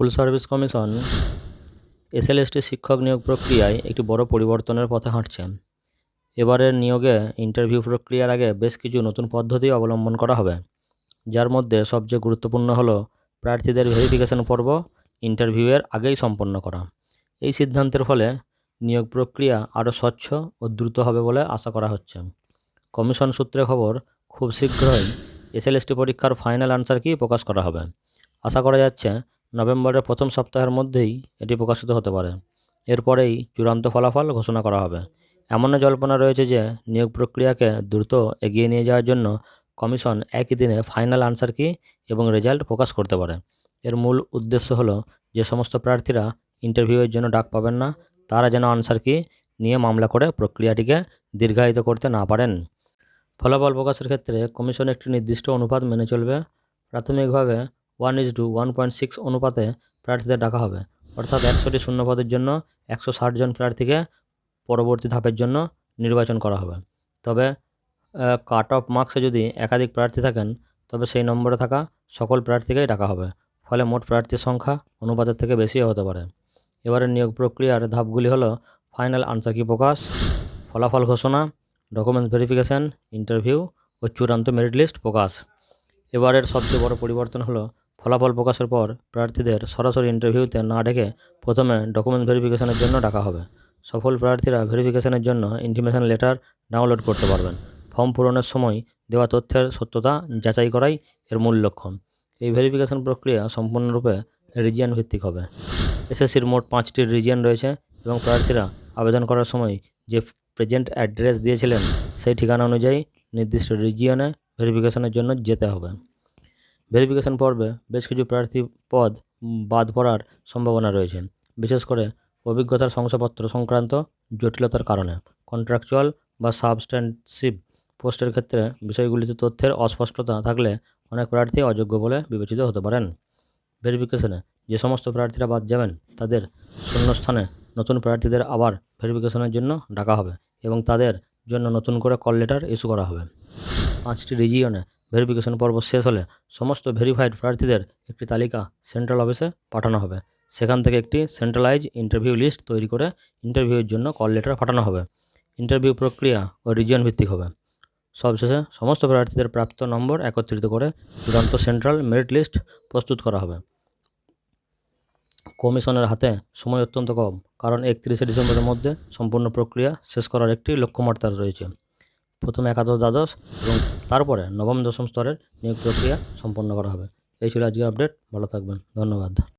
School service commission SLST শিক্ষক নিয়োগ প্রক্রিয়ায় একটি বড় পরিবর্তনের পথে হাঁটছে। এবারের নিয়োগে ইন্টারভিউ প্রক্রিয়ার আগে বেশ কিছু নতুন পদ্ধতি অবলম্বন করা হবে। যার মধ্যে সবচেয়ে গুরুত্বপূর্ণ হলো প্রার্থীদের ভেরিফিকেশন পর্ব, ইন্টারভিউয়ের আগেই সম্পন্ন করা। এই সিদ্ধান্তের ফলে নিয়োগ প্রক্রিয়া আরও স্বচ্ছ ও দ্রুত হবে বলে আশা করা হচ্ছে। কমিশন সূত্রে খবর, খুব শীঘ্রই এসএলএসটি পরীক্ষার ফাইনাল আনসার কি প্রকাশ করা হবে। আশা করা যাচ্ছে নভেম্বরের প্রথম সপ্তাহের মধ্যেই এটি প্রকাশিত হতে পারে। এরপরেই চূড়ান্ত ফলাফল ঘোষণা করা হবে। এমনও জল্পনা রয়েছে যে নিয়োগ প্রক্রিয়াকে দ্রুত এগিয়ে নিয়ে যাওয়ার জন্য কমিশন একই দিনে ফাইনাল আনসার কি এবং রেজাল্ট প্রকাশ করতে পারে। এর মূল উদ্দেশ্য হলো যে সমস্ত প্রার্থীরা ইন্টারভিউয়ের জন্য ডাক পাবেন না, তারা যেন আনসার কি নিয়ে মামলা করে প্রক্রিয়াটিকে দীর্ঘায়িত করতে না পারেন। ফলাফল প্রকাশের ক্ষেত্রে কমিশন একটি নির্দিষ্ট অনুপাত মেনে চলবে। প্রাথমিকভাবে one is two one point six অনুপাতে প্রার্থীদের ডাকা হবে। অর্থাৎ একশোটি শূন্যপদের জন্য একশো ষাট জন প্রার্থীকে পরবর্তী ধাপের জন্য নির্বাচন করা হবে। তবে কাট অফ মার্কসে যদি একাধিক প্রার্থী থাকেন, তবে সেই নম্বরে থাকা সকল প্রার্থীকেই ডাকা হবে। ফলে মোট প্রার্থীর সংখ্যা অনুপাতের থেকে বেশিও হতে পারে। এবারে নিয়োগ প্রক্রিয়ার ধাপগুলি হলো ফাইনাল আনসার কি প্রকাশ, ফলাফল ঘোষণা, ডকুমেন্টস ভেরিফিকেশান, ইন্টারভিউ ও চূড়ান্ত মেরিট লিস্ট প্রকাশ। এবারের সবচেয়ে বড় পরিবর্তন হলো ফলাফল প্রকাশের পর প্রার্থীদের সরাসরি ইন্টারভিউতে না ডেকে প্রথমে ডকুমেন্ট ভেরিফিকেশনের জন্য ডাকা হবে। সফল প্রার্থীরা ভেরিফিকেশনের জন্য ইন্টিমেশন লেটার ডাউনলোড করতে পারবেন। ফর্ম পূরণের সময় দেওয়া তথ্যের সত্যতা যাচাই করাই এর মূল লক্ষ্য। এই ভেরিফিকেশন প্রক্রিয়া সম্পূর্ণরূপে রিজিয়ন ভিত্তিক হবে। এসএসসির মোট পাঁচটি রিজিয়ন রয়েছে এবং প্রার্থীরা আবেদন করার সময় যে প্রেজেন্ট অ্যাড্রেস দিয়েছিলেন সেই ঠিকানা অনুযায়ী নির্দিষ্ট রিজিয়নে ভেরিফিকেশনের জন্য যেতে হবে। ভেরিফিকেশন পর্বে বেশ কিছু প্রার্থী পদ বাদ পড়ার সম্ভাবনা রয়েছে, বিশেষ করে অভিজ্ঞতার শংসাপত্র সংক্রান্ত জটিলতার কারণে। কন্ট্রাকচুয়াল বা সাবস্ট্যান্সিভ পোস্টের ক্ষেত্রে বিষয়গুলিতে তথ্যের অস্পষ্টতা থাকলে অনেক প্রার্থী অযোগ্য বলে বিবেচিত হতে পারেন। ভেরিফিকেশনে যে সমস্ত প্রার্থীরা বাদ যাবেন, তাদের শূন্যস্থানে নতুন প্রার্থীদের আবার ভেরিফিকেশনের জন্য ডাকা হবে এবং তাদের জন্য নতুন করে কল লেটার ইস্যু করা হবে। পাঁচটি রিজিয়নে ভেরিফিকেশন পর্ব শেষ হলে সমস্ত ভেরিফাইড প্রার্থীদের একটি তালিকা সেন্ট্রাল অফিসে পাঠানো হবে। সেখান থেকে একটি সেন্ট্রালাইজ ইন্টারভিউ লিস্ট তৈরি করে ইন্টারভিউয়ের জন্য কল লেটার পাঠানো হবে। ইন্টারভিউ প্রক্রিয়া ও রিজিয়ন ভিত্তিক হবে। সবশেষে সমস্ত প্রার্থীদের প্রাপ্ত নম্বর একত্রিত করে চূড়ান্ত সেন্ট্রাল মেরিট লিস্ট প্রস্তুত করা হবে। কমিশনের হাতে সময় অত্যন্ত কম, কারণ একত্রিশে ডিসেম্বরের মধ্যে সম্পূর্ণ প্রক্রিয়া শেষ করার একটি লক্ষ্যমাত্রা রয়েছে। প্রথমে একাদশ দ্বাদশ এবং তারপরে নবম দশম স্তরের নিয়োগ প্রক্রিয়া সম্পন্ন করা হবে। এই ছিল আজকের আপডেট ভালো থাকবেন। ধন্যবাদ।